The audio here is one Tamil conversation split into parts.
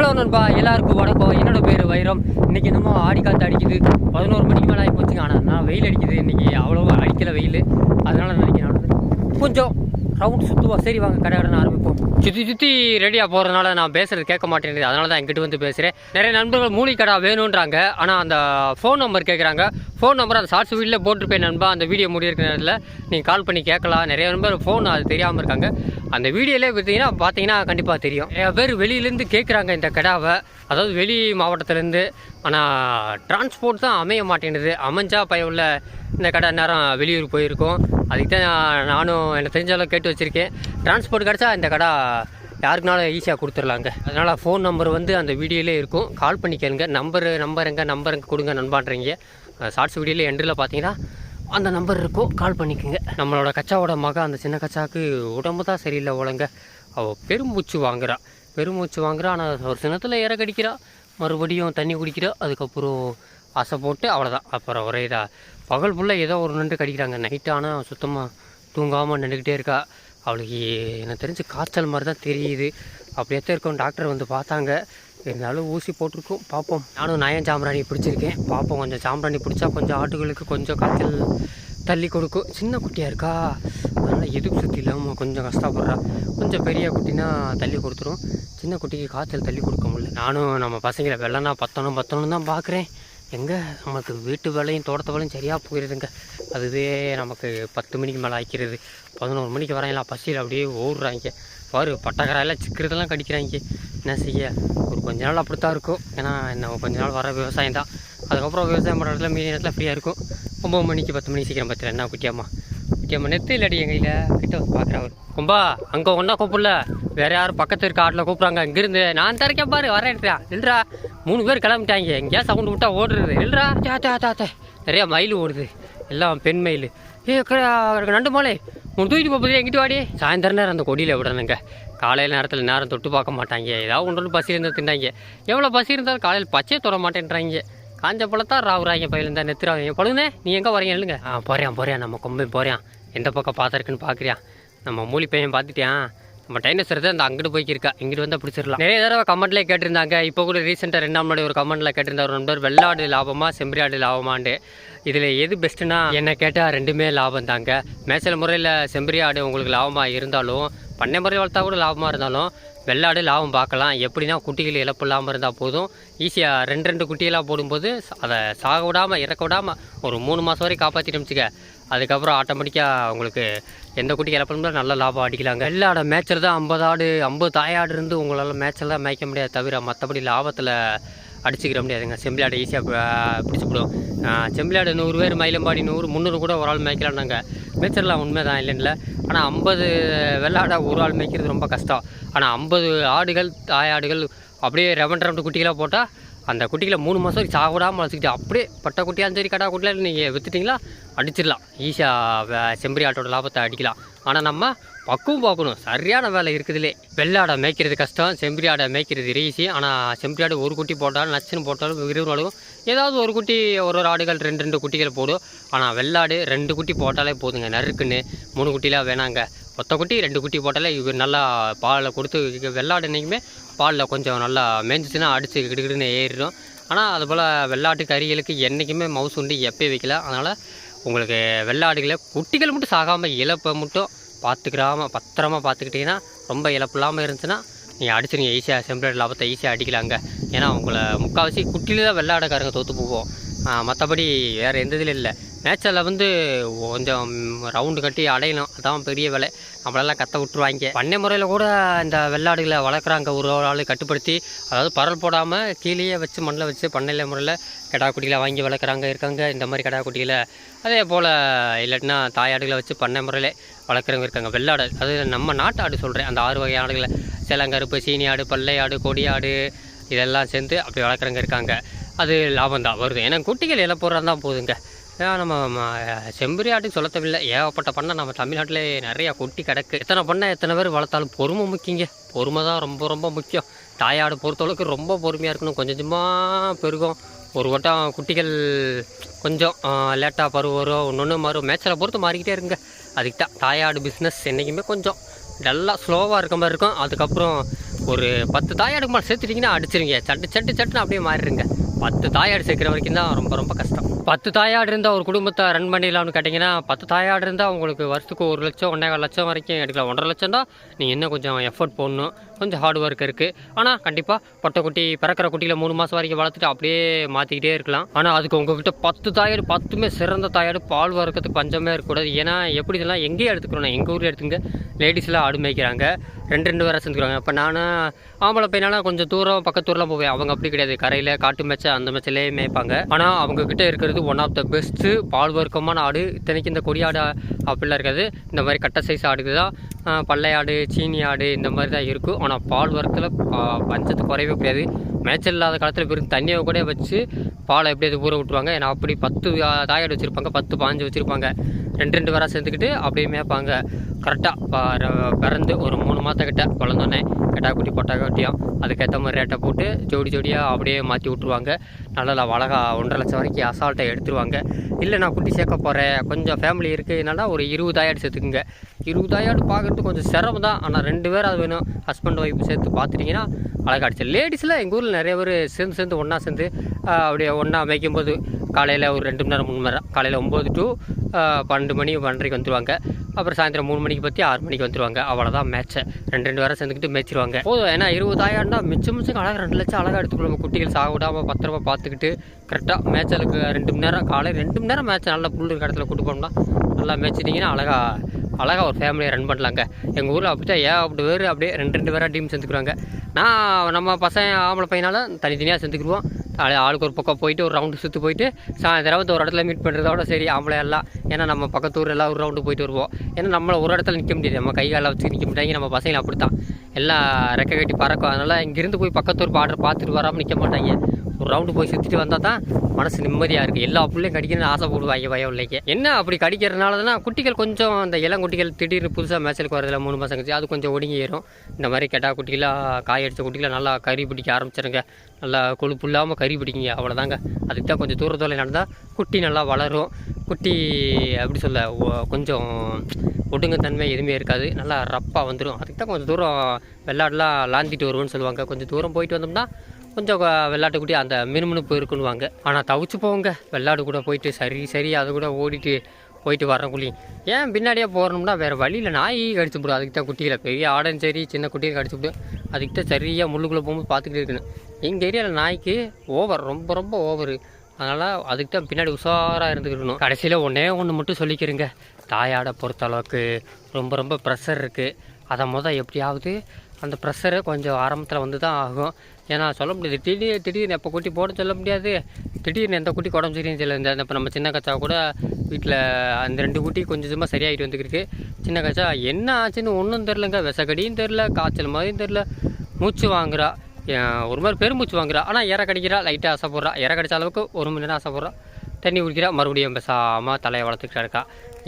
ஹலோ நண்பா எல்லாருக்கும் வணக்கம். என்னோட பேர் வைரம். இன்னைக்கு என்னமோ ஆடி காற்று அடிக்குது. பதினோரு மணிக்கு மேலே ஆகி போச்சுங்க. ஆனால் நான் வெயில் அடிக்குது. இன்றைக்கி அவ்வளோவா அடிக்கலை வெயில். அதனால் நினைக்கிறேன் நான் கொஞ்சம் ரவுண்ட் சுற்றுவோம் சரி வாங்க கடை கடை ஆரம்பிப்போம். சுற்றி சுற்றி ரெடியாக போகிறதுனால நான் பேசுகிறது கேட்க மாட்டேங்குது. அதனால தான் எங்கிட்ட வந்து பேசுகிறேன் நிறைய நண்பர்கள் மூலிகை கடை வேணுன்றாங்க. ஆனால் அந்த ஃபோன் நம்பர் கேட்குறாங்க ஃபோன் நம்பர் அந்த ஷார்ட்ஸ் வீட்டில் போட்டிருப்பேன் நண்பா. அந்த வீடியோ முடியிருக்கிற நேரத்தில் நீங்கள் கால் பண்ணி கேட்கலாம். நிறைய நண்பர் ஃபோன் அது தெரியாமல் இருக்காங்க. அந்த வீடியோலே பார்த்தீங்கன்னா பார்த்தீங்கன்னா கண்டிப்பாக தெரியும். நிறைய பேர் வெளியிலேருந்து கேட்குறாங்க இந்த கடாவை. அதாவது வெளி மாவட்டத்துலேருந்து ஆனால் டிரான்ஸ்போர்ட் தான் அமைய மாட்டேங்குது. அமைஞ்சா பயவுள்ள இந்த கடை நேரம் வெளியூர் போயிருக்கோம். அதுக்கு தான் நானும் எனக்கு தெரிஞ்ச அளவுக்கு கேட்டு வச்சுருக்கேன். டிரான்ஸ்போர்ட் கிடச்சா இந்த கடை யாருக்குனாலும் ஈஸியாக கொடுத்துர்லாங்க அதனால் ஃபோன் நம்பர் வந்து அந்த வீடியோலே இருக்கும். கால் பண்ணி கேளுங்க. நம்பர் நம்பருங்க எங்கே நம்பர் கொடுங்க நண்பான்றீங்க. ஷார்ட்ஸ் வீடியோவில் எண்டில் பார்த்தீங்கன்னா அந்த நம்பர் இருக்கோ கால் பண்ணிக்கோங்க. நம்மளோட கச்சாவோட மக அந்த சின்ன கச்சாவுக்கு உடம்பு தான் சரியில்லை ஒழுங்க அவள் பெருமூச்சு வாங்குறா. பெருமூச்சு வாங்குறா ஆனால் ஒரு சின்னத்தில் இறக்கடிக்கிறா மறுபடியும் தண்ணி குடிக்கிறா. அதுக்கப்புறம் ஆசை போட்டு அவ்வளோதான் அப்புறம் ஒரே இதாக பகல் ஃபுல்லாக ஏதோ ஒரு நின்று கடிக்கிறாங்க. நைட் ஆனால் சுத்தமாக தூங்காமல் நின்றுக்கிட்டே இருக்கா. அவளுக்கு எனக்கு தெரிஞ்சு காய்ச்சல் மாதிரி தான் தெரியுது. அப்படியே இருக்கும். டாக்டர் வந்து பார்த்தாங்க. இருந்தாலும் ஊசி போட்டிருக்கோம். பார்ப்போம். நானும் நயன் சாம்பிராணி பிடிச்சிருக்கேன். பார்ப்போம். கொஞ்சம் சாம்பிராணி பிடிச்சா கொஞ்சம் ஆட்டுகளுக்கு கொஞ்சம் காய்ச்சல் தள்ளி கொடுக்கும். சின்ன குட்டியாக இருக்கா? அதனால் எதுக்கு சுற்றி இல்லாமல் கொஞ்சம் கஷ்டப்படுறா? கொஞ்சம் பெரிய குட்டினா தள்ளி கொடுத்துரும். சின்ன குட்டிக்கு காய்ச்சல் தள்ளி கொடுக்க முடியல. நானும் நம்ம பசங்களை வெள்ளனா பத்தணும் பத்தணும்னு தான் பார்க்குறேன். எங்கே? நமக்கு வீட்டு வேலையும் தோட்டத்து வேலையும் சரியாக போயிடுதுங்க அதுவே நமக்கு பத்து மணிக்கு மேலே ஆக்கிறது பதினோரு மணிக்கு வரையலாம் பசியில் அப்படியே ஓடுறாங்க. பாரு பட்டக்கராயெல்லாம் சிக்கிறதெல்லாம் கடிக்கிறாங்க. என்ன செய்ய? ஒரு கொஞ்ச நாள் அப்படித்தான் இருக்கும். ஏன்னா என்ன கொஞ்ச நாள் வர விவசாயம் தான். அதுக்கப்புறம் விவசாயம் பண்ணுற இடத்துல மீதி நேரத்தில் ஃப்ரீயாக இருக்கும். ஒம்பது மணிக்கு பத்து மணிக்கு சீக்கிரம் பத்தில் என்ன குட்டியாம்மா? குட்டியாம்மா நெத்து இல்லாடி எங்கள் கையில்? கிட்ட வந்து பார்க்குறா அவர். கும்பா அங்கே ஒன்றா கூப்பிடல. வேறு யாரும் பக்கத்து இருக்க ஆட்டில் கூப்பிட்றாங்க. இங்கேருந்து நான் தரைக்கேன் பாரு வரேன்டா இல்லைடா மூணு பேர் கிளம்பிட்டாங்க. எங்கேயா சவுண்டு விட்டா ஓடுறது. இல்லைடா தா தா தா நிறையா மயில் ஓடுது. எல்லாம் பெண் மயில். ஏ நண்டு மாலை. உன் தூக்கிட்டு போகுது எங்கிட்டு வாடி. சாயந்தரம் நேரம் அந்த கொடியில் விடணுங்க. காலையில் நேரத்தில் நேரம் தொட்டு பார்க்க மாட்டாங்க. ஏதாவது ஒன்று ஒன்று பசி இருந்தால் தின்னாங்க எவ்வளோ பசி இருந்தாலும் காலையில் பச்சையே தொட மாட்டேன்றாங்க. காஞ்ச பழத்தான் ராவுறாங்க பையில இருந்தா நெத்துறாங்க. பழுதுனே நீ எங்கே வரீங்க இல்லைங்க ஆ போறியான் போறியான் நம்ம கொம்பை போறியான் எந்த பக்கம் பார்த்துருக்குன்னு பார்க்குறியா? நம்ம மூலி பையன் பார்த்துட்டியான் நம்ம டைனோசர் தான் அந்த அங்கிட்டு போய்க்கிருக்கா இங்கிட்டு வந்தால் பிடிச்சிடலாம் நிறைய தடவை கமெண்ட்லேயே கேட்டிருந்தாங்க. இப்போ கூட ரீசெண்டாக ரெண்டாம் நாள் ஒரு கமெண்ட்டில் கேட்டிருந்தார் நண்பர் வெள்ளாடு லாபமா செம்பரியாடு லாபமாண்டு இதில் எது பெஸ்ட்டுனா என்ன கேட்டால் ரெண்டுமே லாபம் தாங்க. மேய்ச்சல் முறையில் செம்பரியாடு உங்களுக்கு லாபமாக இருந்தாலும் பண்ணை முறை வளர்த்தா கூட லாபமாக இருந்தாலும் வெள்ளாடு லாபம் பார்க்கலாம். எப்படின்னா குட்டிகள் இழப்பு இல்லாமல் இருந்தால் போதும். ஈஸியாக ரெண்டு ரெண்டு குட்டியெல்லாம் போடும்போது அதை சாக விடாமல் இறக்க விடாமல் ஒரு மூணு மாதம் வரைக்கும் காப்பாற்றிட்டு வச்சுக்க. அதுக்கப்புறம் ஆட்டோமேட்டிக்காக உங்களுக்கு எந்த குட்டி கிளப்பணும் நல்ல லாபம் அடிக்கலாங்க. வெள்ளாடை மேய்ச்சல் தான் ஐம்பது ஆடு ஐம்பது தாயாடு இருந்து உங்களால் மேய்ச்சல் தான் மேய்க்க முடியாது தவிர மற்றபடி லாபத்தில் அடிச்சுக்கிற முடியாதுங்க. செம்பிளாடு ஈஸியாக பிடிச்சிவிடும் செம்பிளாடு நூறு பேர் மயிலம்பாடி நூறு முந்நூறு கூட ஒரு ஆள் மேய்க்கலாம்னாங்க. மேய்ச்சல்லாம் உண்மை தான் இல்லைன்னு ஆனால் ஐம்பது வெள்ளாடை ஒரு ஆள் மேய்க்கிறது ரொம்ப கஷ்டம். ஆனால் ஐம்பது ஆடுகள் தாயாடுகள் அப்படியே ரெவன் ரெவன் குட்டிகளாக போட்டால் அந்த குட்டிகளை மூணு மாதம் வரைக்கும் சாப்பிடாமல் அப்படியே பட்டை குட்டியாக சரி கடா குட்டியில் நீங்கள் விற்றுட்டிங்களா அடிச்சிடலாம். ஈஸியாக செம்பரி ஆட்டோட லாபத்தை அடிக்கலாம். ஆனால் நம்ம பக்குவம் பார்க்கணும். சரியான வேலை இருக்குதுலே. வெள்ளாடை மேய்க்கிறது கஷ்டம் செம்பரி ஆடை மேய்க்கிறது ஈஸி. ஆனால் செம்பரி ஆடு ஒரு குட்டி போட்டாலும் நச்சுன்னு போட்டாலும் இருபது ஏதாவது ஒரு குட்டி ஒரு ஒரு ஆடுகள் ரெண்டு ரெண்டு குட்டிகள் போடும். ஆனால் வெள்ளாடு ரெண்டு குட்டி போட்டாலே போதுங்க. நறுக்குன்னு மூணு குட்டிலாம் வேணாங்க. ஒத்த குட்டி ரெண்டு குட்டி போட்டாலே இவர் நல்லா பாலில் கொடுத்து வெள்ளாடு என்றைக்குமே பாலில் கொஞ்சம் நல்லா மேய்ஞ்சிச்சுன்னா அடித்து கிடுகிடுன்னு ஏறிடும். ஆனால் அதுபோல் வெள்ளாட்டு கறிகளுக்கு என்றைக்குமே மவுஸ் உண்டு எப்போயும் வைக்கல. அதனால் உங்களுக்கு வெள்ளாடுகளை குட்டிகள் மட்டும் சாகாமல் இழப்பை மட்டும் பார்த்துக்கிறாம பத்திரமா பார்த்துக்கிட்டிங்கன்னா ரொம்ப இழப்பு இல்லாமல் இருந்துச்சுன்னா நீங்கள் அடிச்சிருங்க ஈஸியாக செம்பிளேட் லாபத்தை ஈஸியாக அடிக்கலாங்க. ஏன்னா உங்களை முக்கால்வாசி குட்டியில் தான் வெள்ளாடக்காரங்க தோற்று போவோம். மற்றபடி வேறு எந்த இதில் இல்லை. மேட்சில் வந்து கொஞ்சம் ரவுண்டு கட்டி அடையணும். அதான் பெரிய வேலை. நம்மளெல்லாம் கத்த விட்டுருவாங்க. பண்ணை முறையில் கூட இந்த வெள்ளாடுகளை வளர்க்குறாங்க. ஒரு ஆள் கட்டுப்படுத்தி அதாவது பரல் போடாமல் கீழேயே வச்சு மண்ணில் வச்சு பண்ணையில் முறையில் கிடா குட்டிகளை வாங்கி வளர்க்குறாங்க இருக்காங்க. இந்த மாதிரி கிடா குட்டிகளை அதே போல் இல்லாட்டினா தாயாடுகளை வச்சு பண்ணை முறையில் வளர்க்குறவங்க இருக்காங்க. வெள்ளாடு அது நம்ம நாட்டு ஆடு சொல்கிறேன் அந்த ஆறு வகை ஆடுகளை. சேலங்கருப்பு சீனி ஆடு பல்லை ஆடு கொடி ஆடு இதெல்லாம் சேர்ந்து அப்படி வளர்க்குறவங்க இருக்காங்க. அது லாபம் தான் வருது. ஏன்னா குட்டிகள் இலை போடுறது தான் போதுங்க. ஏன்னா நம்ம ம- செம்பரி ஆட்டுக்கு சொல்ல தேவையில்லை. ஏகப்பட்ட பண்ணை நம்ம தமிழ்நாட்டிலே நிறையா கொட்டி கிடக்கு. எத்தனை பண்ணை எத்தனை பேர் வளர்த்தாலும் பொறுமை முக்கியங்க. பொறுமை தான் ரொம்ப ரொம்ப முக்கியம். தாயாடு பொறுத்தளவுக்கு ரொம்ப பொறுமையாக இருக்கணும். கொஞ்சம் கொஞ்சமாக பெருகும். ஒரு வட்டம் குட்டிகள் கொஞ்சம் லேட்டாக பருவம் வரும் ஒன்று ஒன்று மாறும். மேட்சில் பொறுத்து மாறிக்கிட்டே இருங்க. அதுக்கு தான் தாயாடு பிஸ்னஸ் என்றைக்குமே கொஞ்சம் டல்லாக ஸ்லோவாக இருக்க மாதிரி இருக்கும். அதுக்கப்புறம் ஒரு பத்து தாயாடுக்கு மேலே சேர்த்துட்டிங்கன்னா அடிச்சிருங்க. சட்டு சட்டு சட்டுன்னு அப்படியே மாறிடுங்க. பத்து தாயாடு சேர்க்குற வரைக்கும் தான் ரொம்ப ரொம்ப கஷ்டம். பத்து தாயாடு இருந்தால் ஒரு குடும்பத்தை ரன் பண்ணிடலாம்னு கேட்டிங்கன்னா பத்து தாயாடு இருந்தால் உங்களுக்கு வருஷத்துக்கு ஒரு லட்சம் ஒன்றே லட்சம் வரைக்கும் எடுக்கலாம். ஒன்றரை லட்சம் தான் நீங்கள் இன்னும் கொஞ்சம் எஃபோர்ட் போடணும். கொஞ்சம் ஹார்ட் ஒர்க் இருக்குது ஆனால் கண்டிப்பாக பொட்டை குட்டி பிறக்கிற குட்டியில் மூணு மாதம் வரைக்கும் வளர்த்துட்டு அப்படியே மாற்றிக்கிட்டே இருக்கலாம். ஆனால் அதுக்கு உங்ககிட்ட பத்து தாயாடு பத்துமே சிறந்த தாயாடு பால் வறுக்கிறதுக்கு பஞ்சமே இருக்கக்கூடாது. ஏன்னா எப்படி இதெல்லாம் எங்கேயும் எடுத்துக்கிறோம் எங்கள் ஊரில் எடுத்துங்க. லேடிஸ்லாம் ஆடு மேய்க்கிறாங்க. ரெண்டு ரெண்டு வேறு செஞ்சுக்கிறாங்க இப்போ நான் ஆம்பளை பையனாலாம் கொஞ்சம் தூரம் பக்கத்தூர்லாம் போவேன். அவங்க அப்படி கிடையாது. கரையில் காட்டு மேய்ச்ச அந்த மேய்ச்சலே மேய்ப்பாங்க. ஆனால் அவங்க கிட்ட இருக்கிறது ஒன் ஆஃப் த பெஸ்ட்டு பால் வர்க்கமான ஆடு. இத்தனைக்கு இந்த கொடி ஆடு அப்படிலாம் இருக்காது இந்த மாதிரி கட்டை சைஸ் ஆடுக்கு தான் பல்லையாடு சீனி ஆடு இந்த மாதிரி தான் இருக்கும் ஆனால் பால் வரத்தில் பஞ்சத்து குறையவே கிடையாது மேய்ச்சல் இல்லாத காலத்தில் வெறும் தண்ணியை கூட வச்சு பாலை எப்படி அது ஊற விட்டுருவாங்க? ஏன்னா அப்படி பத்து தாயாடு வச்சுருப்பாங்க பத்து பாஞ்சு வச்சுருப்பாங்க. ரெண்டு ரெண்டு பேராக சேர்ந்துக்கிட்டு அப்படியே மேய்ப்பாங்க. கரெக்டாக பிறந்து ஒரு மூணு மாதக்கிட்ட வளர்ந்தோன்னே கெட்டா குட்டி பொட்டா குட்டியும். அதுக்கேற்ற மாதிரி ரேட்டை போட்டு ஜோடி ஜோடியாக அப்படியே மாற்றி விட்ருவாங்க நல்லா அழகா ஒன்றரை லட்சம் வரைக்கும் அசால்ட்டை எடுத்துருவாங்க. இல்லை நான் குட்டி சேர்க்க போகிறேன் கொஞ்சம் ஃபேமிலி இருக்குதுனால ஒரு இருபதாயிரம் சேர்த்துக்குங்க. இருபதாயிரம் பார்க்கறது கொஞ்சம் சிரமம் தான். ஆனால் ரெண்டு பேர் அது வேணும். ஹஸ்பண்ட் ஒய்ஃப் சேர்த்து பார்த்துட்டிங்கன்னா அழகா லேடிஸில் எங்கள் ஊரில் நிறைய பேர் சேர்ந்து சேர்ந்து ஒன்றா சேர்ந்து அப்படியே ஒன்றா மேய்க்கும் போது காலையில் ஒரு ரெண்டு மணி நேரம் மூணு மணி நேரம் காலையில் ஒம்பது டு பன்னெண்டு மணி பன்னெண்டரைக்கு வந்துடுவாங்க அப்புறம் சாயந்தரம் மூணு மணிக்கு பற்றி ஆறு மணிக்கு வந்துடுவாங்க அவ்வளோதான் மேட்ச்சை ரெண்டு ரெண்டு வாரம் சேர்ந்துக்கிட்டு மேய்ச்சிருவாங்க. போதும். ஏன்னா இருபதாயிரம்னா மிச்சம் மிச்சம் அழகாக ரெண்டு லட்சம் அழகாக எடுத்துக்கணும். குட்டிகள் சாக விடாமல் பத்திரமா பார்த்துக்கிட்டு கரெக்டாக மேட்சலுக்கு ரெண்டு மணி நேரம் காலையில் ரெண்டு மணி நேரம் மேட்ச் நல்லா புல் இருக்க இடத்துல கூட்டு போனோம்னா நல்லா மேய்ச்சிட்டிங்கன்னா அழகாக அழகாக ஒரு ஃபேமிலியை ரன் பண்ணலாங்க. எங்கள் ஊரில் அப்படி ஏன் அப்படி பேர் அப்படியே ரெண்டு ரெண்டு பேராக டீம் சேர்ந்துக்குறாங்க நான் நம்ம பசங்க ஆம்பளை பையனால் தனித்தனியாக சேர்ந்துக்குருவோம் ஆளுக்கு ஒரு பக்கம் போயிட்டு ஒரு ரவுண்டு சுற்றி போயிட்டு சாயந்தரம் ஒரு இடத்துல மீட் பண்ணுறதோட சரி ஆம்பளை எல்லாம் ஏன்னா நம்ம பக்கத்து ஊர் எல்லாம் ஒரு ரவுண்டு போயிட்டு வருவோம். ஏன்னா நம்மளை ஒரு இடத்துல நிற்க முடியாது. நம்ம கை காலை வச்சு நிற்க முடியாங்க நம்ம பசங்களை அப்படி தான் எல்லாம் ரெக்கை கட்டி பறக்கும். அதனால் இங்கேருந்து போய் பக்கத்து ஊர் பாடுற பார்த்துட்டு வராமல் நிற்க மாட்டாங்க. ஒரு ரவுண்டு போய் சுற்றிட்டு வந்தால் தான் மனசு நிம்மதியாக இருக்குது எல்லா பிள்ளையும் கடிக்கணும்னு ஆசைப்படுவாங்க பயம் இல்லைக்கு. என்ன அப்படி கடிக்கிறதுனால தான் குட்டிகள் கொஞ்சம் அந்த இளங்குட்டிகள் திடீர்னு புதுசாக மேச்சலுக்கு வரதில்ல மூணு மாதம் கழிச்சு அது கொஞ்சம் ஒடுங்கிடும் இந்த மாதிரி கெட்டா குட்டிகளாக காய் அடித்த குட்டிகளை நல்லா கறி பிடிக்க ஆரம்பிச்சிருங்க. நல்லா கொழுப்பு இல்லாமல் கறி பிடிக்குங்க அவ்வளோதாங்க அதுக்கு தான் கொஞ்சம் தூரத்தில் நடந்தால் குட்டி நல்லா வளரும். குட்டி அப்படி சொல்ல கொஞ்சம் ஒடுங்கத்தன்மை எதுவுமே இருக்காது. நல்லா ரப்பாக வந்துடும் அதுக்கு தான் கொஞ்சம் தூரம் வெள்ளாடெலாம் லாந்திட்டு வருவோன்னு சொல்லுவாங்க. கொஞ்சம் தூரம் போயிட்டு வந்தோம்னா கொஞ்சம் வெள்ளாட்டு குட்டி அந்த மினுமினுப்பு இருக்குன்னுவாங்க. ஆனால் தவிச்சு போங்க. வெள்ளாடு கூட போயிட்டு சரி சரி அது கூட ஓடிட்டு போயிட்டு வரக்குள்ளி ஏன் பின்னாடியே போகிறோம்னா வேறு வழியில் நாய் கடிச்சு விடும் அதுக்கு தான் குட்டிகளை பெரிய ஆடன்னு சரி சின்ன குட்டியில் கடிச்சு விடும் அதுக்கு தான் சரியாக முள்ளுக்குள்ளே போகும்போது பார்த்துக்கிட்டு இருக்கணும். எங்கள் ஏரியாவில் நாய்க்கு ஓவர் ரொம்ப ரொம்ப ஓவரு. அதனால் அதுக்கு தான் பின்னாடி உஷாராக இருந்துக்கணும் கடைசியில் ஒன்றே ஒன்று மட்டும் சொல்லிக்கிறேங்க. தாயாடை பொறுத்த அளவுக்கு ரொம்ப ரொம்ப ப்ரெஷர் இருக்குது அதை மொதல் எப்படியாவது அந்த ப்ரெஷரை கொஞ்சம் ஆரம்பத்தில் வந்து தான் ஆகும். ஏன்னா சொல்ல முடியாது. திடீர் திடீர்னு எப்போ குட்டி போட சொல்ல முடியாது. திடீர்னு எந்த குட்டி உடம்பு சரியும் தெரியல இந்த இப்போ நம்ம சின்ன கச்சா கூட வீட்டில் அந்த ரெண்டு குட்டி கொஞ்சம் கொஞ்சமாக சரியாகிட்டு வந்துருக்கு சின்ன கச்சா என்ன ஆச்சுன்னு ஒன்றும் தெரிலங்க விசக்கடியும் தெரில காய்ச்சல் மாதிரியும் தெரில மூச்சு வாங்குறா. ஒரு மாதிரி பெருமூச்சு வாங்குறா. ஆனால் இற கடிக்கிறா. லைட்டாக ஆசைப்படுறா இற கடிச்ச அளவுக்கு ஒரு மணி நேரம் ஆசைப்படுறா தண்ணி குடிக்கிறா. மறுபடியும் பேசாமல் தலையை வளர்த்துக்கிட்டா இருக்கா.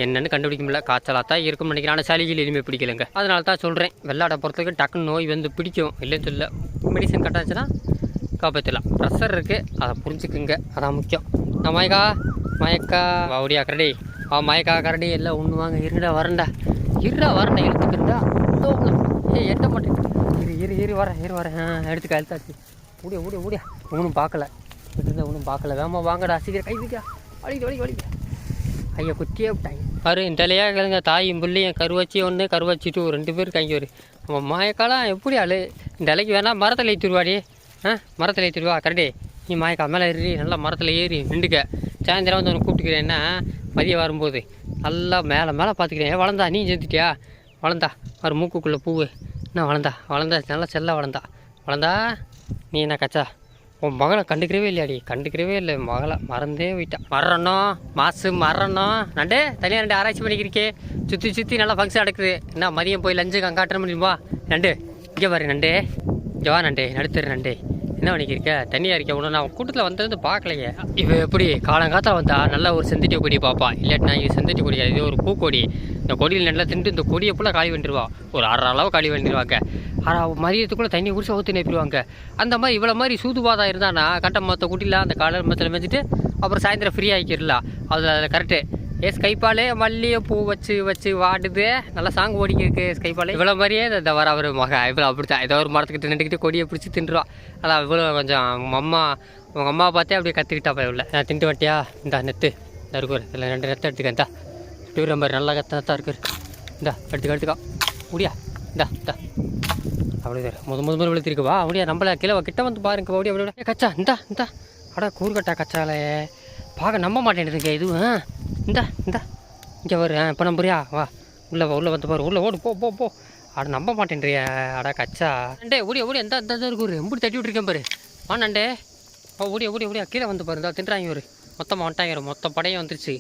என்னன்னு கண்டுபிடிக்க முடியல. காய்ச்சலாக தான் இருக்கும்னு நினைக்கிறேன். ஆனால் சளிகள் எதுவுமே பிடிக்கலங்க. அதனால தான் சொல்கிறேன் வெள்ளாடை பொறுத்தவரைக்கும் டக்குன்னு நோய் வந்து பிடிக்கும். இல்லைன்னு சொல்ல மெடிசன் கட்டாச்சுன்னா காப்பாற்றலாம் ப்ரெஷர் இருக்குது அதை புரிஞ்சுக்குங்க. அதான் முக்கியம். நான் மயக்கா? மயக்கா. வவுடியா கரடி. ஆ மயக்கா கரடி. எல்லாம் ஒன்று வாங்க. இருடா வரண்டா இருடா வரண்டா எடுத்துக்கிறதா ஏ எட்ட மாட்டேன். இரு இரு இரு வரேன் இரு வரேன் ஆ எடுத்துக்க எழுத்தாச்சு ஓடியா ஓடியா ஓடியா. ஒன்றும் பார்க்கல. இருந்தால் ஒன்றும் பார்க்கல. வேமா வாங்கடா. சீக்கிரம் கை வைக்கா. வலிக்க வலிக்க வலிக்குது ஐயா குத்தியே விட்டாங்க. பாரு இந்த தலையாக கிழங்க தாயும் பிள்ளையும் கருவச்சி ஒன்று கருவச்சி டூ ரெண்டு பேர் கைங்க ஒரு. நம்ம மாயக்காலம் எப்படி ஆளு? இந்த இலைக்கு வேணால் மரத்தில் ஏற்றிடுவாடி ஆ மரத்தில் ஏற்றிடுவா கரடி. நீ மாயக்கா மேலே ஏறி நல்லா மரத்தில் ஏறி நின்றுக்க. சாயந்தரம் வந்து உனக்கு கூப்பிட்டுக்கிறேன்னா மதியம் வரும்போது. நல்லா மேலே மேலே பார்த்துக்கிறேன் ஏன் வளர்ந்தா நீ செஞ்சுட்டியா? வளர்ந்தா ஒரு மூக்குக்குள்ளே பூவு. என்ன வளர்ந்தா வளர்ந்தா நல்லா செல்ல வளர்ந்தா வளர்ந்தா நீ என்ன கச்சா? உன் மகனை கண்டுக்கிறவே இல்லையாடி. கண்டுக்கிறவே இல்லை. மகளை மறந்தே போயிட்டான் மரணம் மாசு மரணம் நண்டே தனியாக ரெண்டு ஆராய்ச்சி பண்ணிக்கிறக்கே சுற்றி சுற்றி நல்லா ஃபங்க்ஷன் நடக்குது. என்ன மதியம் போய் லஞ்சு காட்டுற முடியுமா நண்டு இங்கே பாரு நண்டே. இங்கே வா நண்டே. நடுத்துரு நண்டே. என்ன பண்ணிக்கிருக்க தண்ணியாக இருக்க உடனே நான் கூட்டத்தில் வந்தது பார்க்கலையே. இப்போ எப்படி காலங்காத்தா வந்தால் நல்லா ஒரு செந்தட்டி கொடி பார்ப்பா இல்லாட்டினா இது செந்தட்டி கொடி இது ஒரு பூக்கொடி. இந்த கொடியில் நல்லா தின்ட்டு இந்த கொடியை ஃபுல்லாக காலி பண்ணிடுவா ஒரு அரை அளவு காலி பண்ணிடுவாங்க அரை மதியத்துக்குள்ளே தண்ணி குடிச்சு ஊற்றி நினைப்பிடுவாங்க அந்த மாதிரி இவ்வளோ மாதிரி சூதுபாதம் இருந்தானா கட்ட மொத்த குட்டியில் அந்த காலை மொத்தத்தில் மேய்ச்சிட்டு அப்புறம் சாயந்தரம் ஃப்ரீ ஆகிக்கிறலாம் அதில் அதில் கரெக்டு ஏ ஸ்கைப்பாலே பூ வச்சு வச்சு வாடுது. நல்லா சாங் ஓடிக்கிருக்கு ஸ்கைப்பாலே இவ்வளோ மாதிரியே இந்த வர அவர் மக இவ்வளோ அப்படித்தான். ஏதோ ஒரு மரத்துக்கிட்ட நின்றுக்கிட்டு கொடியை பிடிச்சி தின்றுவா அதான் இவ்வளோ கொஞ்சம் உங்கள் அம்மா உங்கள் அம்மா பார்த்தே அப்படியே கற்றுக்கிட்டாப்பா இவ்வளோ நான் திண்டு வட்டியா? இந்த நெத்து. இந்த இருக்கு இதில் ரெண்டு நெத்து எடுத்துக்க இந்தா. டூர் நம்பர் நல்லா கத்தான் இருக்குது இந்தா எடுத்துக்க எடுத்துக்கா. முடியா? இந்தா இந்தா. அப்படியே முத முத முதல் விழுத்திருக்குவா அப்படியே நம்மள கீழே வா, கிட்ட வந்து பாருங்க அப்படியே அப்படியே கச்சா இந்தா இந்தா. அடா கூறுகட்டா கச்சாலே பார்க்க நம்ப மாட்டேங்குதுங்க இதுவும் ஆ, இந்தா இந்தா. இங்கே வரு இப்போ நம்புறியா வா. உள்ளே வா உள்ளே வந்து பாரு. உள்ளே ஓடு போ போ போ. அட நம்ப மாட்டேன்றிய. அடா கச்சா. அண்டே ஓடி ஓடி எந்த இந்த இருக்கு ஒரு எம்புடி தட்டி விட்டுருக்கேன் பாரு. வா ஓ ஓடியா ஓடியா ஓடியா. கீழே வந்து பாரு. இந்த தின்றாங்க ஒரு மொத்தமாக வந்துட்டாங்க ஒரு மொத்த படையும் வந்துருச்சு.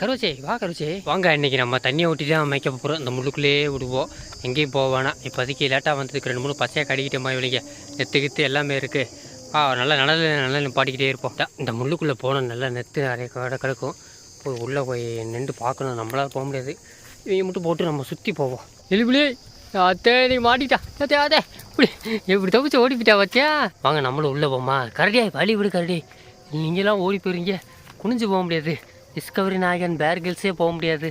கருவச்சே வா கருவச்சே. வாங்க இன்னைக்கு நம்ம தண்ணியை ஊட்டி தான் மேய்க்க போகிறோம் இந்த முள்ளுக்குள்ளேயே விடுவோம். எங்கேயும் போக வேணாம். இப்போதைக்கு லேட்டாக வந்ததுக்கு ரெண்டு மூணு பச்சையாக கடிக்கிட்ட மாதிரி விளைங்க நெத்து கித்து எல்லாமே இருக்குது ஆ நல்லா நல்ல நல்லா பாடிக்கிட்டே இருப்போம். இந்த முள்ளுக்குள்ளே போனால் நல்லா நெத்து நிறைய கடை கிடக்கும். போய் உள்ளே போய் நின்று பார்க்கணும். நம்மளால போக முடியாது. இவங்க மட்டும் போட்டு நம்ம சுற்றி போவோம். எலிபிளே அத்தே நீ மாட்டிட்டா அத்தே அதே இப்படி எப்படி தப்பிச்சு ஓடி போயிட்டா வச்சியா வாங்க நம்மளும் உள்ளே போமா கரடியா வழி விடு கரடி. நீங்களாம் ஓடி போயிருங்க. குனிஞ்சு போக முடியாது. டிஸ்கவரி நாயகன் பேர் கேர்ள்ஸே போக முடியாது.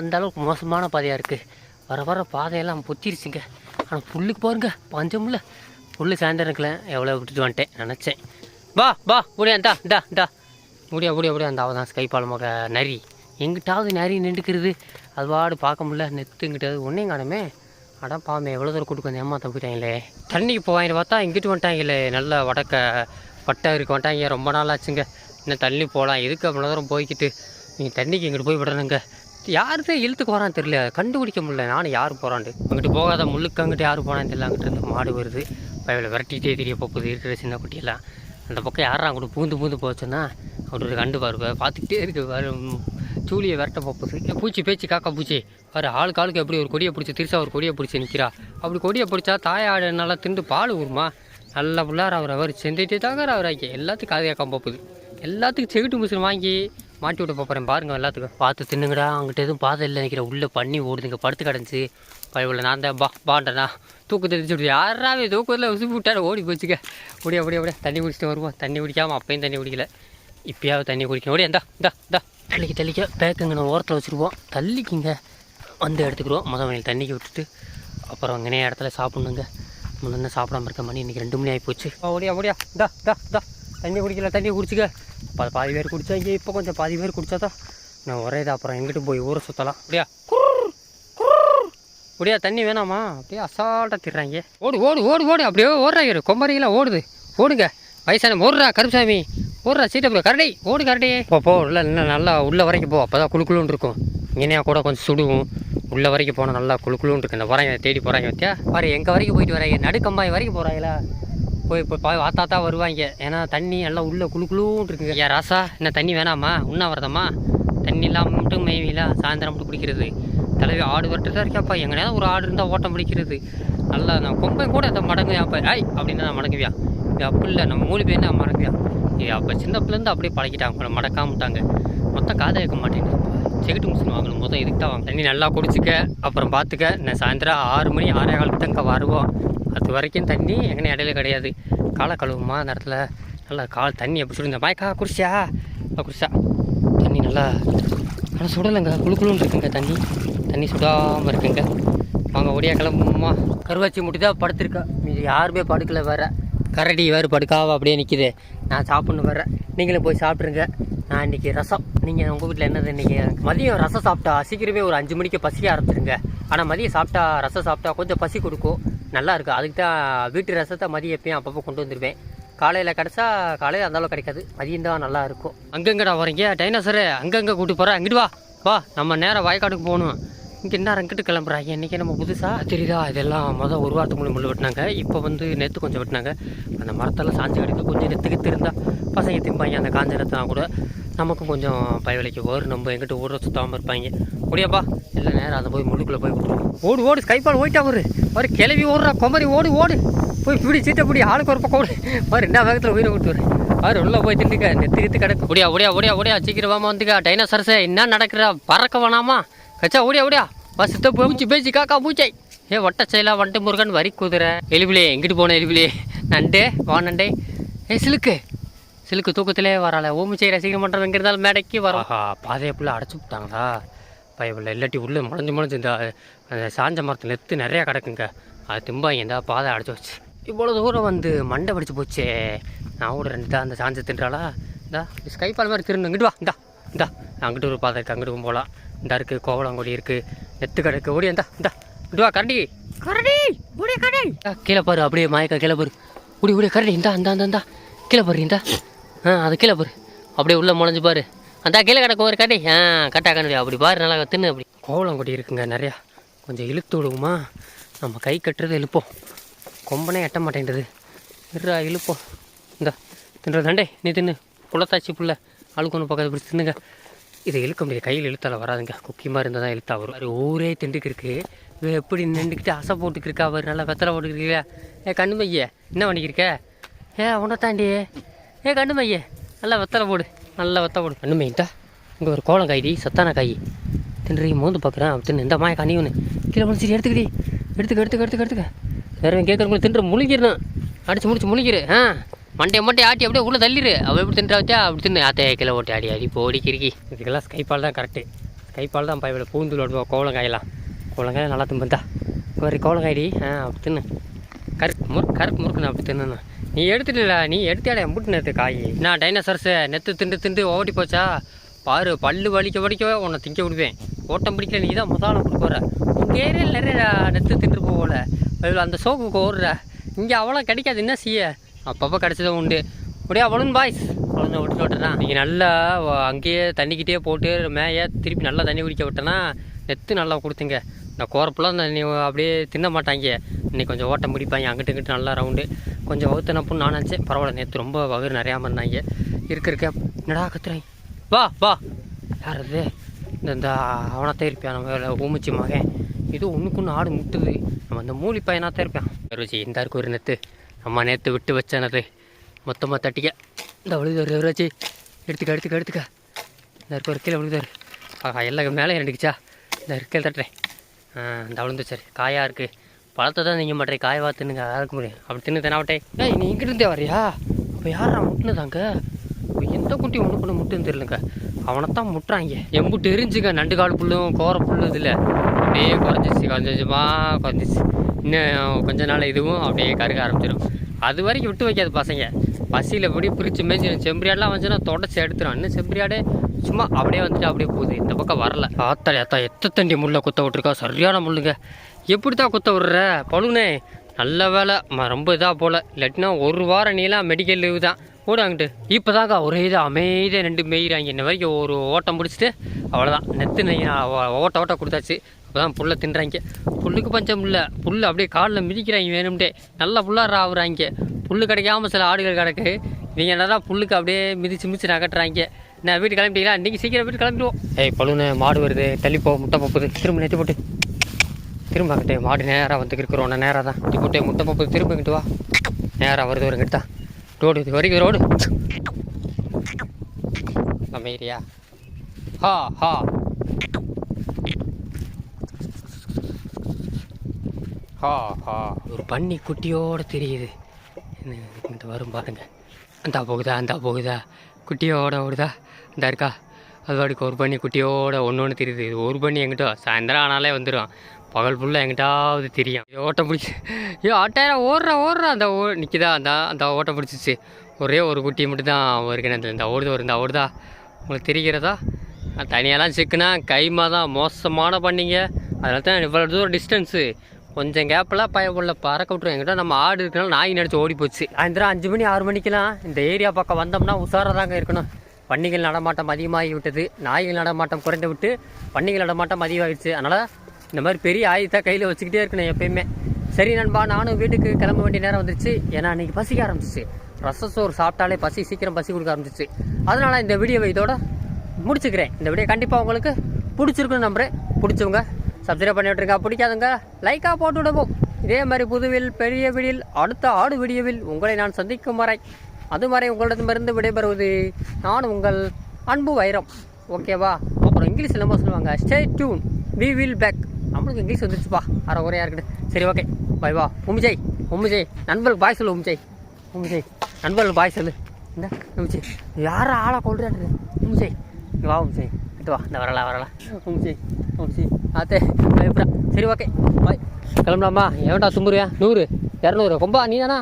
அந்த அளவுக்கு மோசமான பாதையாக இருக்குது வர வர பாதையெல்லாம் பொத்திருச்சுங்க. ஆனால் புல்லுக்கு பாருங்க. பஞ்சமில்ல புல்லு சாயந்தரத்துல எவ்வளோ விட்டுட்டு வந்துட்டேன். நினச்சேன். வா வா முடியா இந்தா இந்தா. இந்தா முடிய முடியா அந்த அவதான் ஸ்கை பாலமாக நரி. எங்கிட்டாவது நரி நின்றுக்கிறது. அது பாடு பார்க்க முடியல. நெத்துங்கிட்டாவது ஒன்றையும் காணுமே. அதான் பாமே எவ்வளோ தூரம் கூட்டு வந்து ஏமாற்ற போயிட்டாங்களே. தண்ணிக்கு போவாங்க பார்த்தா இங்கிட்டு வந்துட்டாங்களே. நல்ல வடக்க பட்டை இருக்கு வந்துட்டாங்க. ரொம்ப நாள் ஆச்சுங்க. இன்னும் தள்ளி போகலாம். எதுக்கு அவ்வளோ தூரம் போய்க்கிட்டு? நீங்கள் தண்ணிக்கு இங்கிட்டு போய் விடணுங்க. யாருதான் இழுத்துக்கு போகிறான்னு தெரியல. கண்டுபிடிக்க முடியல. நானும் யார் போகிறான்ட்டு அங்கிட்டு போகாத முள்ளுக்கு அங்கிட்டு யார் போனான்னு தெரியல. அங்கிட்டு இருந்து மாடு வருது. பயவில் விரட்டிகிட்டே தெரிய போகுது. இருக்கிற சின்ன குட்டியெல்லாம். அந்த பக்கம் யாரா கூட பூந்து பூந்து போச்சுன்னா ஒரு கண்டு பாருப்ப பார்த்துக்கிட்டே இருக்கு பாரு சூழியை விரட்ட பார்ப்போம் பூச்சி பேச்சு காக்கா பூச்சி. பாரு ஆளுக்கு ஆளுக்கு எப்படி ஒரு கொடியை பிடிச்சி திருசா ஒரு கொடியை பிடிச்சி நிற்கிறா அப்படி கொடியை பிடிச்சா தாயாடு நல்லா திண்டு பால் ஊருமா? நல்லா பிள்ளார் அவர் அவர் செஞ்சுட்டே தாங்க அவர் ஆக்கி. எல்லாத்துக்கும் காது கேட்காம போகுது. எல்லாத்துக்கும் செவிட்டு மிஷின் வாங்கி மாட்டி விட போகிறேன் பாருங்க எல்லாத்துக்கும். பார்த்து தின்னுங்கடா அங்கிட்ட எதுவும் பாதை இல்லை நினைக்கிற உள்ளே பண்ணி ஓடுதுங்க படுத்து கிடந்துச்சு. பயவில் நான் தான் பா பாண்டனா. தூக்கத்தை தெரிஞ்சு விட்டு யாராவே தூக்கத்தில் உசுப்பி விட்டாரு. ஓடி போச்சுக்க முடியா அப்படியே அப்படியே தண்ணி குடிச்சிட்டு வருவோம். தண்ணி குடிக்காமல் அப்பையும் தண்ணி குடிக்கல. இப்பயாவது தண்ணி குடிக்கணும். ஓடியா இந்தா இந்தா இந்தா. தள்ளிக்கு தள்ளிக்க. பேக்குங்க நான் ஓரத்தில் வச்சுருப்போம். தள்ளிக்கிங்க. வந்து எடுத்துக்கிறோம். முதல் மணியில் தண்ணிக்கு விட்டுட்டு அப்புறம் அங்கனே இடத்துல சாப்பிட்ணுங்க. முன்னே சாப்பிடாம இருக்க மணி இன்றைக்கி ரெண்டு மணி ஆகி போச்சு ஓடியா ஓடியா. இந்தா இந்தா இந்தா. தண்ணி குடிக்கல தண்ணி குடிச்சிக்க. அப்போ பாதி பேர் குடித்தாங்க இப்போ கொஞ்சம் பாதி பேர் குடிச்சாதான் நான் ஒரே இது அப்புறம் எங்கிட்டு போய் ஊரை சுற்றலாம் அப்படியா அப்படியா தண்ணி வேணாமா? அப்படியே அசால்ட்டாக திடுறாங்க ஓடு ஓடு ஓடு ஓடு. அப்படியே ஓடுறாங்க கொம்பரிலாம் ஓடுது. ஓடுங்க. வயசான ஓடுறா கருப்புசாமி. ஓடுறா சீட்டை போய் கரடி ஓடு கரடி. இப்போ போ இல்லை இன்னும் நல்லா உள்ளே வரைக்கும் போ. அப்போ தான் குழுக்குழுன்னு இருக்கும். இங்கேயா கூட கொஞ்சம் சுடுவோம். உள்ள வரைக்கும் போனால் நல்லா குழுக்குழுன்னு இருக்கு இந்த வராங்க தேடி போகிறாங்க வத்தியா பாரு எங்கே வரைக்கும் போயிட்டு வராங்க நடுக்கம்பாய் வரைக்கும் போகிறாங்களா போய் இப்போ பா வாத்தாத்தா வருவாங்க. ஏன்னா தண்ணி எல்லாம் உள்ளே குழுக்குழுன்னு இருக்குங்க. ஏன் ராசா என்ன தண்ணி வேணாமா? உண்ணாவிரதமா? தண்ணி இல்லாமல் மட்டும் மேய்வில சாயந்தரம் மட்டும் குடிக்கிறது. தலைவி ஆடு வரட்டு தான் இருக்காப்பா எங்கேயாவது ஒரு ஆடு இருந்தால் ஓட்டம் பிடிக்கிறது. நல்லா நான் கொம்பை கூட அதை மடங்குவியாப்பா ஐய் அப்படின்னு நான் மடங்குவியா? இது அப்படி இல்லை நம்ம மூலி பேர் நான் மடங்குவியா? இது அப்போ சின்ன பிள்ளைந்து அப்படியே பழகிட்டாங்க அவங்கள மடக்காமட்டாங்க. மொத்தம் காதை வைக்க மாட்டேங்குது செகட்டு மிஷின் வாங்கணும் மொத்தம் இதுக்கு தான் வாங்க தண்ணி நல்லா குடிச்சிக்க அப்புறம் பார்த்துக்க நான் சாயந்தரம் ஆறு மணி ஆறே காலத்துக்கு அங்கே வருவோம். அது வரைக்கும் தண்ணி எங்கனே இடையில கிடையாது. காலை கழுவுமா அந்த இடத்துல நல்லா கால் தண்ணி எப்படி சுடுங்க? பாய்க்கா குடிச்சியா? குடிச்சா. தண்ணி நல்லா நல்லா சுடலைங்க. குளு குளுன்னு இருக்குங்க தண்ணி. தண்ணி சுடாமல் இருக்குங்க. வாங்க ஒடியா கிளம்புமா கருவாச்சி முட்டி தான் படுத்திருக்கா. நீ யாருமே படுக்கல வேறு. கரடி வேறு படுக்காவ அப்படியே நிற்கிது நான் சாப்பிட்ணும் வேற. நீங்களும் போய் சாப்பிட்ருங்க நான் இன்னைக்கு ரசம். நீங்கள் உங்கள் வீட்டில் என்னது இன்றைக்கி மதியம் ரசம் சாப்பிட்டா சீக்கிரமே ஒரு அஞ்சு மணிக்கு பசியாக ஆரம்பிச்சிருங்க. ஆனால் மதியம் சாப்பிட்டா ரசம் சாப்பிட்டா கொஞ்சம் பசி கொடுக்கும். நல்லா இருக்கும் அதுக்கு தான் வீட்டு ரசத்தை மதியம் எப்பயும் அப்பப்போ கொண்டு வந்துடுவேன் காலையில் கிடச்சா காலையில் அந்தளவு கிடைக்காது. மதியம் தான் நல்லா இருக்கும். அங்கங்கடா வரீங்க டைனோசரு அங்கங்கே கூப்பிட்டு போகிறேன் அங்கிட்டு வா. வா நம்ம நேரம் வயக்காட்டுக்கு போகணும். இங்கே என்ன ரங்கிட்டு கிளம்புறாங்க இன்றைக்கி நம்ம புதுசாக தெரியுதா? இதெல்லாம் மொதல் ஒரு வாரத்துக்கு முன்னாடி முள்ளு வெட்டினாங்க. இப்போ வந்து நெத்து கொஞ்சம் வெட்டினாங்க. அந்த மரத்தெல்லாம் சாஞ்சு கிடைக்க. கொஞ்சம் நெத்துக்கு கித்து இருந்தால் பசங்க திம்பாங்க. அந்த காஞ்ச நெத்தெல்லாம் கூட. நமக்கும் கொஞ்சம் பயவிலைக்கு வரும். நம்ம எங்கிட்ட ஓடுற சுத்தாமல் இருப்பாங்க. முடியாப்பா இல்லை நேரம் அதை போய் முழுக்குள்ளே போய் விட்டுருவோம் ஓடு ஓடு. ஸ்கைபால் ஓயிட்டா ஒரு ஒரு கிளவி ஓடுறா. குமரி ஓடு ஓடு. போய் பிடி சீட்டை பிடி. ஆளுக்கு ஒரு பக்கம் ஓடு. அவர் என்ன வேகத்தில் உயிரை விட்டு அவர் பாரு போய் திண்டுக்க நெத்து கித்து கிடக்கு. ஒடியா ஒடியா ஒடியா ஒடியா சீக்கிரமாக வந்துக்கா வந்துக்க. டைனோசரஸே என்ன நடக்கிறா? பறக்க வேணாமா? அச்சா ஓடியா ஓடியா. வா சித்த பூச்சி பேச்சு காக்கா பூச்சை ஏ வட்ட செயலா வண்டு முருகன் வரி குதிரை. எலிபிலே எங்கிட்டு போன எலிபிலே நண்டே வா நண்டே. ஏ சிலுக்கு. சிலுக்கு தூக்கத்திலே வரால ஓமிச்சை ரசிகர் மன்றம் எங்கே இருந்தாலும் மேடைக்கு வரும். ஆஹா பாதையை ஃபுல்லாக அடைச்சி விட்டாங்களா? பயப்பில்லை இல்லாட்டி உள்ளே முளைஞ்சு முளைஞ்சு இந்த அந்த சாஞ்ச மரத்தில் நெத்து நிறையா கிடக்குங்க. அது திம்பாங்க இந்த பாதை அடைச்சி வச்சு. இவ்வளோ தூரம் வந்து மண்டை படிச்சு போச்சே. நான் கூட ரெண்டு தான் அந்த சாஞ்ச தின்றாளா? இந்தா ஸ்கைபால் மாதிரி திரும்ப இங்கிட்டு வா இந்தா இந்தா. அங்கிட்டு ஒரு பாதை இருக்குது அங்கிட்டு போகலாம். இந்த இருக்குது கோவலங்கொடி இருக்குது நெத்து கிடக்கு. ஓடி இந்தா இந்தா இங்கிட்டு வா கரடி. கரடி ஓடிய கரடி. கீழே பாரு அப்படியே மயக்க கீழே பாரு. ஓடி ஓடி கரடி. இந்தா இந்தா இந்தா கீழே பாரு இந்தா. ஆ அது கீழே பாரு. அப்படியே உள்ளே முளைஞ்சு பாரு. அந்த கீழே கிடக்க ஒரு கட்டி ஆ கட்டா கண்ணடி அப்படி பாரு நல்லா தின்னு அப்படி. கோவலங்கொடி இருக்குங்க நிறையா. கொஞ்சம் இழுத்து விடுவோமா? நம்ம கை கட்டுறது இழுப்போம். கொம்பனே எட்ட மாட்டேன்றது. இருடா இழுப்போம். இந்த தின்ற தண்டே நீ தின்னு. புள்ளத்தாச்சி புள்ள. ஆளுக்கு ஒன்று பக்கத்து பிடிச்சி தின்னுங்க. இதை இழுக்க முடியாது கையில் இழுத்தால வராதுங்க. குக்கியமாக இருந்தால் தான் இழுத்தா வரும். ஊரே திண்டுக்கு இருக்கு. எப்படி நின்றுக்கிட்டு அசை போட்டுக்கிருக்கா அவர் நல்லா வெத்தலை போட்டுக்கிறீங்களா ஏ கண்ணு மையே என்ன பண்ணிக்கிருக்க ஏ உன்னை தாண்டி. ஏ கண்ணு மையே நல்லா வெத்தலை போடு. நல்லா வெத்தலை போடு. கண்ணு மையிட்டா இங்கே ஒரு கோலம் காய்டி சத்தான காய். தின்றி மோந்து பார்க்குறேன் தின்னு இந்த மாய கனி ஒன்று கீழே ஒன்று சரி எடுத்துக்கிடி. எடுத்துக்க எடுத்துக்க எடுத்துக்க எடுத்துக்க. வேற கேட்குறவங்களுக்கு தின்ற முழுங்கிடணும். அடித்து முடிச்சு முழுங்கிரு. ஆ. மண்டையை மட்டும் ஆட்டி அப்படியே உள்ளே தள்ளிடு அவள் எப்படி தின்றா வச்சா அப்படி தின்னு. ஆத்தைய கீழே ஓட்டி ஆடி ஆடி போடி கிறுக்கி. இதுக்கெல்லாம் ஸ்கைப்பால் தான் கரெக்டு ஸ்கைப்பால் தான் பயவில் பூந்து விடுவோம் கோவலங்காயெல்லாம் கோவலங்காய் நல்லா தும்பந்தா ஒரு கோவலங்காயடி ஆ அப்படி தின்னு. கருக்கு முறுக்கு கருக்கு முறுக்குன்னு அப்படி தின்னு நீ எடுத்துட்டுல நீ எடுத்தாலே முட்டு நேற்று காய். நான் டைனோசர்ஸு நெத்து திண்டு திண்டு ஓடி போச்சா? பாரு பல்லு வலிக்க வலிக்கவே உன்னை திங்க விடுவேன். ஓட்டம் பிடிக்கல நீ தான் முதல்ல கொடுக்க போகிற உங்கள் ஏரியாவில் நிறைய நெத்து தின்று போகல அந்த சோக்கு ஓடுற. இங்கே அவ்வளோ கிடைக்காது என்ன செய்ய? அப்பப்போ கிடச்சதும் உண்டு. அப்படியே அவளும் பாய்ஸ் அவளும் விட்டு விட்டுறான் நீங்கள் நல்லா அங்கேயே தண்ணிக்கிட்டே போட்டு மேய திருப்பி நல்லா தண்ணி குடிக்க விட்டேன்னா நெத்து நல்லா கொடுத்துங்க. இந்த கோரப்பெல்லாம் தண்ணி அப்படியே தின்ன மாட்டாங்க. இன்னைக்கு கொஞ்சம் ஓட்டம் பிடிப்பாங்க அங்கிட்டு இங்கிட்டு நல்லா ரவுண்டு கொஞ்சம் வகுத்தனப்புன்னு நான் நினச்சேன். பரவாயில்ல நேற்று ரொம்ப வகுறு நிறையாம இருந்தாங்க. இருக்க இருக்க. என்னடா கத்துறாங்க வா வா. யார் அது? இந்த இந்த அவனத்தான் இருப்பான். நம்ம ஊமிச்சி மகன். இது ஒன்றுக்கு ஒன்று ஆடு முட்டுது. நம்ம அந்த மூலி பையனாக இருப்பான். இந்த இருக்கு ஒரு நெத்து. அம்மா நேற்று விட்டு வச்சனது மொத்தமாக தட்டிக்க. இந்த விழுதார் ருச்சி எடுத்துக்க எடுத்துக்க எடுத்துக்க. இந்த இருக்க ஒரு கீழே விழுதாரு ஆஹா எல்லாம் மேலே இறண்டுக்குச்சா இந்த இருக்கையில் தட்டுறேன். இந்த விழுந்து சரி காயாக இருக்குது பழத்தை தான் நீங்கள் மாட்டேன் காயவா தின்னுங்க அதாக இருக்க முடியும் அப்படி தின்னு தானே ஏய் நீ இங்கிருந்தே வரியா அப்போ யாரா முட்டுனதாங்க இப்போ எந்த குட்டி ஒன்று கொண்டு முட்டுன்னு தெரியலங்க. அவனைத்தான் முட்டுறாங்க. எம்புட்டு எரிஞ்சுங்க. நண்டு கால் புல்லும் கோர புல்லு இதில். அப்படியே குறைஞ்சிச்சு கொஞ்சம் கொஞ்சமாக குறைஞ்சிச்சு இன்னும் கொஞ்ச நாள் இதுவும் அப்படியே கருக ஆரம்பிச்சிடும் அது வரைக்கும் விட்டு வைக்காது பசங்க. பசியில் எப்படி பிரித்து மேய்ச்சிடும் செம்பரியாடெலாம் வந்துச்சுன்னா தொடச்சி எடுத்துரும். இன்னும் செம்பரியாடே சும்மா அப்படியே வந்துட்டு அப்படியே போகுது. இந்த பக்கம் வரல. ஆத்தாடி அத்தா எத்த தண்டி முள்ளை குத்த விட்ருக்கா சரியான முள்ளுங்க. எப்படி தான் குத்த விட்ற? பழுனே நல்ல வேலை. ம- ரொம்ப இதாக போல். இல்லாட்டினா ஒரு வாரம் நீலாம் மெடிக்கல் லீவு தான். ஓடாங்கிட்டு இப்போ தாங்க ஒரே இது அமைதியாக ரெண்டு மேய்கிறாங்க இன்ன வரைக்கும் ஒரு ஓட்டம் பிடிச்சிட்டு அவ்வளோதான் நெத்து நெய் ஓட்ட ஓட்ட கொடுத்தாச்சு. இப்போதான் புல்லை தின்றாங்க. புல்லுக்கு பஞ்சம் இல்லை. புல் அப்படியே காலில் மிதிக்கிறாங்க வேணும்ட்டே. நல்லா புல்லாக ஆகுறாங்க புல் கிடைக்காம சில ஆடுகள் கிடக்கு. இவங்க என்னடா புல்லுக்கு அப்படியே மிதிச்சு மிதிச்சு நகட்டுறாங்க. நான் வீட்டு கிளம்பிட்டீங்களா? இன்றைக்கி சீக்கிரம் வீட்டு கிளம்பிடுவோம். ஏய் பழுனு மாடு வருது. தள்ளிப்போ முட்டை பப்புது திரும்ப நெத்தி போட்டு. திரும்ப கிட்டே மாடு நேராக வந்து இருக்கிறோம் நேராக தான். இப்படி போட்டு முட்டை பப்பு திரும்ப இங்கிட்டு வா. நேராக வருது ஒரு கிட்ட ரோடு இது வரைக்கும் ரோடு. அமைரியா ஹா ஹா. ஹா ஹா ஒரு பன்னி குட்டியோட தெரியுது. என்ன, வரும் பாருங்க. அந்த போகுதா அந்த போகுதா? குட்டியோட ஓடுதா? இந்த இருக்கா? அது வாடிக்கு ஒரு பண்ணி குட்டியோட ஒன்று ஒன்று தெரியுது. இது ஒரு பண்ணி எங்கிட்ட சாயந்தரம் ஆனாலே வந்துடும் பகல் ஃபுல்லாக எங்கிட்டாவது தெரியும். இது ஓட்டம் பிடிச்சி ஐயோ ஆட்டாயிரம் ஓடுறா ஓடுறா. அந்த ஓ நிற்கிதா அந்த அந்த ஓட்டம் பிடிச்சிச்சு. ஒரே ஒரு குட்டி மட்டும் தான் ஒரு கிணத்துல இந்த ஓடுது ஒரு இந்த ஓடுதா? உங்களுக்கு தெரிகிறதா? தனியாலாம் சிக்குனா கைமா தான் மோசமான பண்ணிங்க. அதனால தான் இவ்வளோ தூரம் டிஸ்டன்ஸு கொஞ்சம் கேப்பெல்லாம் பயப்புள்ள பறக்க விட்ருவோம் எங்கிட்ட நம்ம ஆடு இருக்கனால நாய் நடிச்சு ஓடி போச்சு. சாயந்தரம் அஞ்சு மணி ஆறு மணிக்கெல்லாம் இந்த ஏரியா பக்கம் வந்தோம்னா உஷாராக தாங்க இருக்கணும். பன்னிகள் நடமாட்டம் அதிகமாகி விட்டது நாய்கள் நடமாட்டம் குறைந்து விட்டு பன்னிகள் நடமாட்டம் அதிகமாகிடுச்சு. அதனால் இந்த மாதிரி பெரிய ஆயுதத்தை கையில் வச்சுக்கிட்டே இருக்கணும் எப்பயுமே. சரி நண்பா நானும் வீட்டுக்கு கிளம்ப வேண்டிய நேரம் வந்துருச்சு. ஏன்னா அன்றைக்கி பசிக்க ஆரம்பிச்சிச்சு. ரச சோறு சாப்பிட்டாலே பசி சீக்கிரம் பசி கொடுக்க ஆரம்பிச்சிச்சு. அதனால் இந்த வீடியோவை இதோட முடிச்சுக்கிறேன். இந்த வீடியோ கண்டிப்பாக உங்களுக்கு பிடிச்சிருக்குன்னு நம்புகிறேன் பிடிச்சவங்க சப்ஸ்கிரைப் பண்ணி விட்டுருங்க பிடிக்காதுங்க. லைக்காக போட்டு விடுவோம் இதே மாதிரி புதுவில் பெரிய வீடியில் அடுத்த ஆடு வீடியோவில் உங்களை நான் சந்திக்கும் வரை அது மாதிரி உங்களிடமிருந்து விடைபெறுவது நான் உங்கள் அன்பு வைரம். ஓகேவா அப்புறம் இங்கிலீஷ் நம்ம சொல்லுவாங்க stay tune we will back நம்மளுக்கு இங்கிலீஷ் வந்துருச்சுப்பா. அரை குறையாக இருக்குது. சரி ஓகே பை வா? உமிஜய் உமிஜய் நண்பர்களுக்கு பாய் சொல்லு உமிஜய் உமிஜய் நண்பர்களுக்கு பாய் சொல்லு. இந்த உமிச்சி யாரும் ஆளை கொள்றாரு உமிச்சி வா உமிச்சி கிட்ட வா இந்த வரலாம் வரலாம் உமிச்சி உமிச்சி ஆத்தே பயப்படா சரி ஓகே பாய் கிளம்பலாமா எவன்டா தும்புறியா நூறு இரநூறு கொம்பா நீ தானா